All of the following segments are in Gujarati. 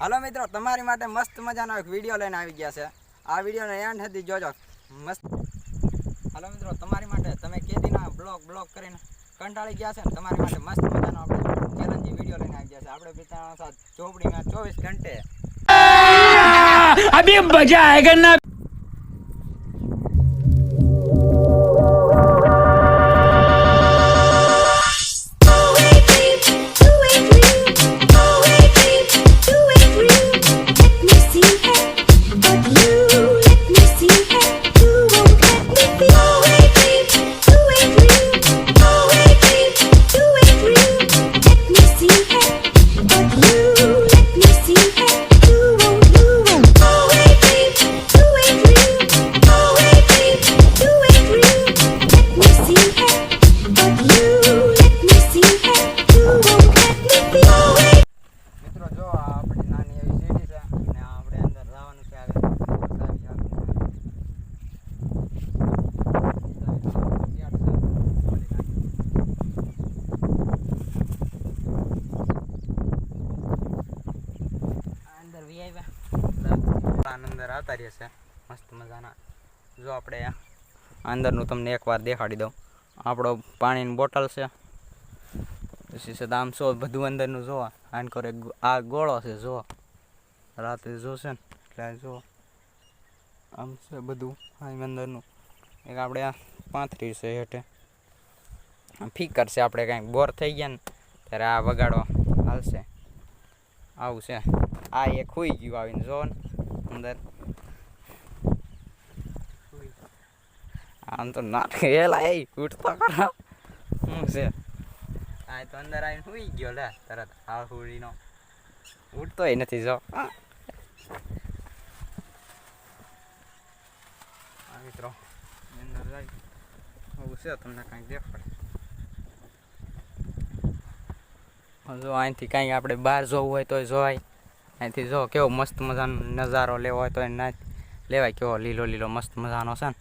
હલો મિત્રો, તમારી માટે મસ્ત મજાનો એક વીડિયો લઈને આવી ગયા છે. આ વિડીયોને એન્ડ સુધી જોજો. મસ્ત. હલો મિત્રો, તમારી માટે તમે કેદીના બ્લોક બ્લોક કરીને કંટાળી ગયા છે ને, તમારી માટે મસ્ત મજાનો આપણે ચેલેન્જી વીડિયો લઈને આવી ગયા છે. આપણે બિતાના સાથ ચોપડીમાં ચોવીસ ઘંટે. અભી મજા આયેગા ના અંદર રહેશે મસ્ત મજાના. જો આપણે અંદરનું તમને એકવાર દેખાડી દઉં. આપણો પાણીની બોટલ છે. પછી છે આમ સો બધું અંદરનું જોવા આન કરે આ ગોળો છે, જો. રાતે જોશે ને, એટલે જો. આમ છે બધું, આમ અંદરનું. એક આપણે આ પાંત્રીસ છે હેઠે. ફિકર છે આપણે કાંઈક બોર થઈ ગયા ને, ત્યારે આ વગાડો હાલશે. આવું છે. આ એક હોઈ ગયું આવીને જો ને, અંદર. આમ તો ના એલા એ ઉઠતો કરો શું છે? આ તો અંદર આવીને સુઈ ગયો લે તરત આ હુડીનો ઉઠતોય નથી જો. આ મિત્રો. અંદર જાય. આવું છે તમને કાંઈક દેખાડે. જો અહીંથી કાંઈક આપણે બહાર જોવું હોય તોય જોવાય. અહીંથી જો કેવો મસ્ત મજાનો નજારો લેવો હોય તો લેવાય. કેવો લીલો લીલો મસ્ત મજાનો છે ને.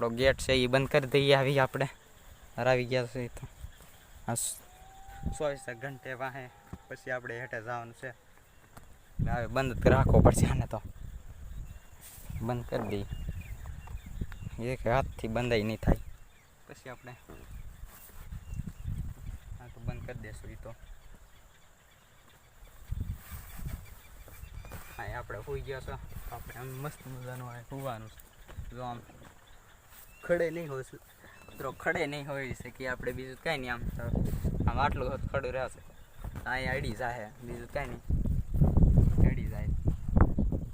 આપણો ગેટ છે એ બંધ કરી દઈએ આવી આપણે. હરાવી ગયા છે તો. ચોવીસ ઘંટે વાહે પછી આપણે હેઠે જવાનું છે. હવે બંધ રાખવો પડશે આને તો. બંધ કરી દઈએ. એક હાથથી બંધાઈ નહીં થાય. પછી આપણે આ તો બંધ કરી દેશું એ તો. હા આપણે હોઈ ગયા છે. આપણે આમ મસ્ત મજાનું આ હોવાનું છે. જો આમ ખડે નહીં હોય મિત્રો ખડે નહીં હોય શકે આપણે બીજું કાંઈ નહીં આમ તો આમ આટલું હોત ખડું રહેશે અહીંયા અડી જાય બીજું કાંઈ નહીં અડી જાય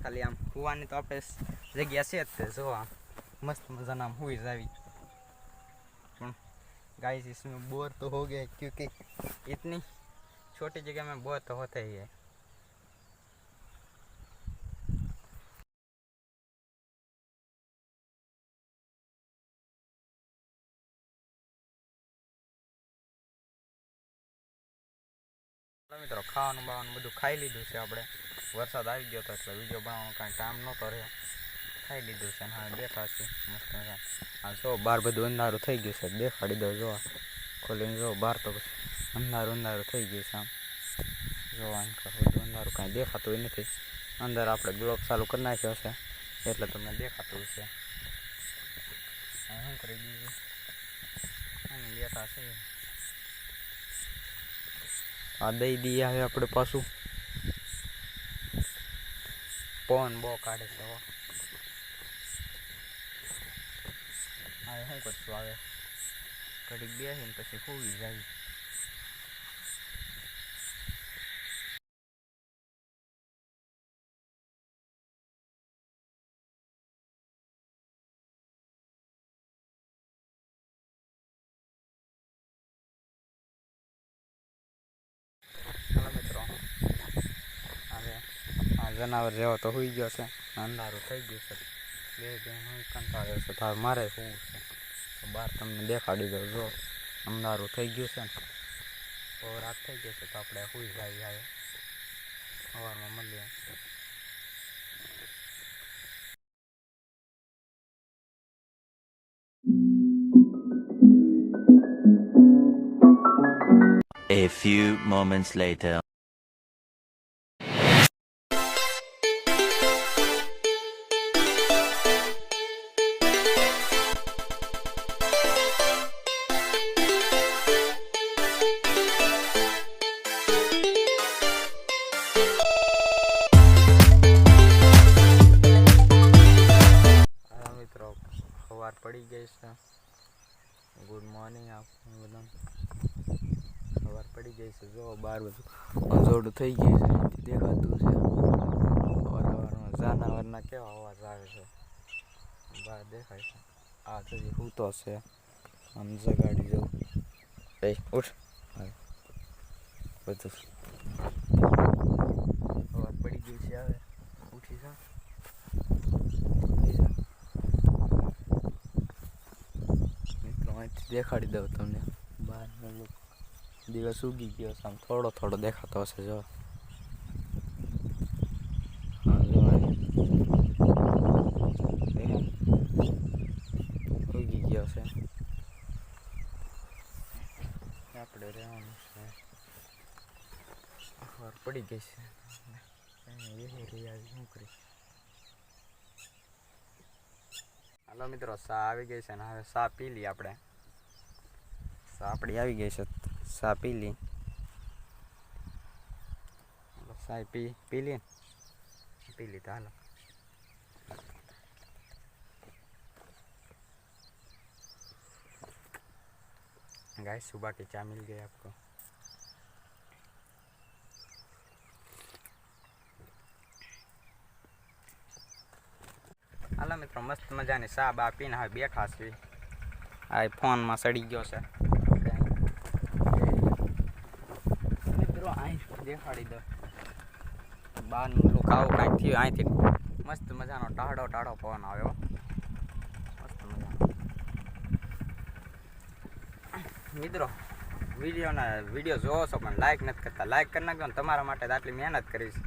ખાલી આમ હુવાની તો આપણે જગ્યા છે જ તે જો આમ મસ્ત મજાના આમ હુઈ જાવી પણ गाइस इसमें बोर तो हो गए क्योंकि इतनी छोटी जगह में बोर तो होता ही है ચાલો મિત્રો, ખાવાનું બાવાનું બધું ખાઈ લીધું છે આપણે. વરસાદ આવી ગયો હતો એટલે વીડિયો બનાવવાનો કાંઈ ટાઈમ નહોતો રહ્યો. ખાઈ લીધું છે અને હવે બેઠા છે મસ્ત મજા જો બહાર બધું અંધારું થઈ ગયું છે. દેખાડી દો જો ખોલીને જો બહાર તો અંધારું અંધારું થઈ ગયું છે આમ. જો બધું અંધારું કાંઈ દેખાતું નથી. અંદર આપણે બ્લોક ચાલુ કરી નાખ્યો છે. એટલે તમને દેખાતું છે શું કરી દીધું? અને બેઠા છે આ દઈ દઈએ હવે આપણે પાછું. પવન બહુ કાઢે છે હવે શું કરશું હવે? ઘડીક બેસીને પછી ખૂબી જાય ચાલો મિત્રો હવે આ જનાવર જેવો તો સુઈ ગયો છે અંધારું થઈ ગયું છે બે બેન હું કંટાળ્યો છે તાર મારે શું છે તો બહાર તમને દેખાડી દઉં જો અંધારું થઈ ગયું છે ને તો રાત થઈ ગઈ છે તો આપણે સુઈ જાય આવે સવારમાં મળીએ A few moments later. છે. ગુડ મોર્નિંગ આપણું બધાને. ખબર પડી ગઈ છે. જો, બાર બધું અજોડું થઈ ગયું છે. અહીંથી દેખાતું છે. વાતાવરણમાં જાનવરના કેવા અવાજ આવે છે. બહાર દેખાય છે. આ થતી હૂતો છે. આમ જગાડી જવું એ, ઉઠ. બધું. ખબર પડી ગઈ છે હવે. ઉઠી જા ઉઠી જા મિત્રો અહીંથી દેખાડી દઉં તમને. બહારનો દિવસ ઉગી ગયો છે, આમ થોડો થોડો દેખાતો હશે, જો? ઉગી ગયો છે. આપણે રહેવાનું છે. વાર પડી ગઈ છે. શું હાલો મિત્રો સા આવી ગઈ છે ને, હવે સા પી લઈએ આપણે. સા આપણી આવી ગઈ છે સા પી લી હાલો સા પી પી લી પી લીધા હાલો गाइस सुबह की चाय मिल गई आपको હાલો મિત્રો મસ્ત મજાની ચા બા પીને હવે બેઠા છીએ આ ફોનમાં સડી ગયો છે દેખાડી દો. બહારનું લુક આવું કાંઈક થયું અહીંથી. મસ્ત મજાનો ટાઢો ટાઢો પવન આવ્યો. મસ્ત મજાનો મિત્રો, વિડીયોના વીડિયો જોવો છો પણ લાઇક નથી કરતા. લાઈક કરી નાખજો ને તમારા માટે આટલી મહેનત કરીશ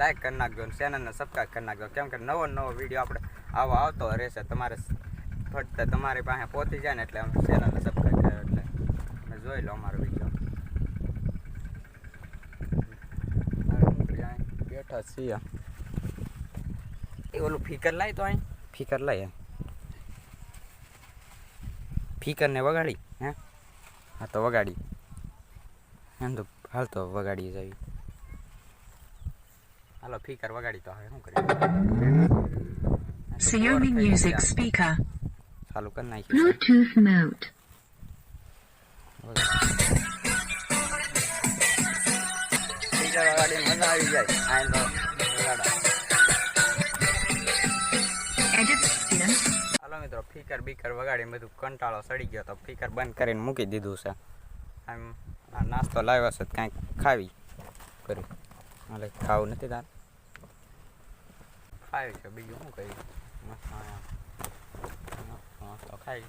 લાઇક કરી નાખજો ને ચેનલને સબસ્ક્રાઈબ કરી નાખજો. કેમ કે નવો નવો વીડિયો આપણે આવો આવતો રહેશે. તમારે ફટતા તમારી પાસે પહોંચી જાય ને એટલે અમે ચેનલને સબસ્ક્રાઈબ કર્યો એટલે. મેં જોઈ લો અમારો વીડિયો. બેઠા છીએ એ ઓલું ફીકર લાય તો અહીં ફીકર લાય ફીકરને વગાડી હે હા તો વગાડી એમ તો હાલ તો વગાડી જાવી હાલો ફીકર વગાડી તો હવે શું કરીએ Xiaomi Music Speaker. ચાલુ કરી નાખી Bluetooth mode. ફીકર વાળી મજા આવી જાય. આ તો. મિત્રો, ફીકર બીકર વગાડીને બધું કંટાળો સડી ગયો તો ફીકર બંધ કરીને મૂકી દીધું છે. આમ, આ નાસ્તો લાવ્યો છે કાંઈક ખાવી કર્યું હાલે, ખાવું નથી તાર. ખાવી છે, બીજું શું કહ્યું મસ્ત નાસ્તો ખાઈ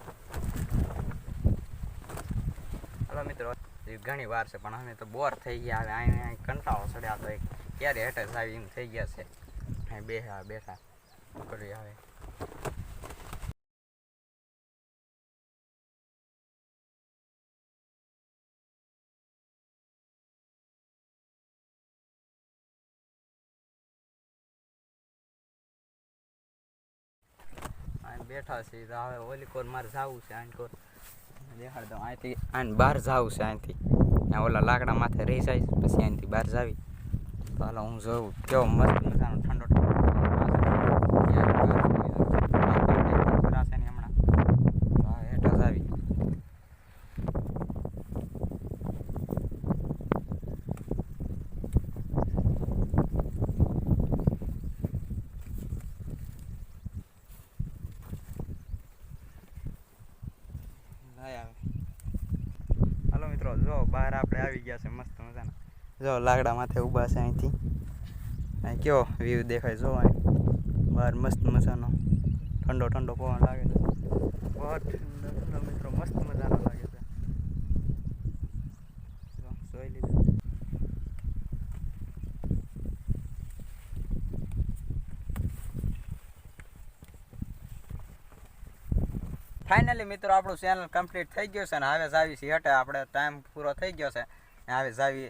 હાલો મિત્રો હજી ઘણી વાર છે, પણ અમે તો બોર થઈ ગયા, હવે અહીં અહીં કંટાળો સડ્યા તો એક ક્યારે હેઠે આવી એમ થઈ ગયા છે. અહીં બેઠા બેઠા. શું કરીએ હવે. અહીં બેઠા છીએ તો હવે ઓલી કોર મારે જવું છે, આન કોર. અહીંથી આને બહાર જવું છે અહીંથી. ઓલા લાકડા માથે રહી જાય પછી અહીંથી બહાર જાવી. તો હાલો હું જોઉં. કેવો મસ્ત મજાનો ઠંડો ઠંડો ભરાશે નહીં હમણાં તો હવે હેઠળ જાવી લાય આવે હાલો મિત્રો જો બહાર આપણે આવી ગયા છે મસ્ત મજાના જો, લાકડા માથે ઊભા છે અહીંથી. અહીં કયો વ્યૂ દેખાય જો અહીં. બહાર મસ્ત મજાનો ઠંડો ઠંડો પવન લાગે છે. બહુ ઠંડો ઠંડો મિત્રો, મસ્ત મજાનો લાગે છે. ફાઇનલી મિત્રો, આપણું ચેનલ કમ્પ્લીટ થઈ ગયું છે ને, હવે જાવી છીએ હેઠે. આપણે ટાઈમ પૂરો થઈ ગયો છે. હવે જાવી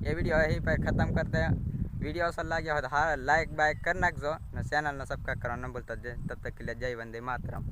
ये वीडियो यहीं पर ख़त्म करते हैं वीडियो अच्छा लगा हो तो हाँ लाइक बाइक कर नाखो चैनल ने सब्सक्राइब करना न भूलता तब तक के लिए जय वंदे मातरम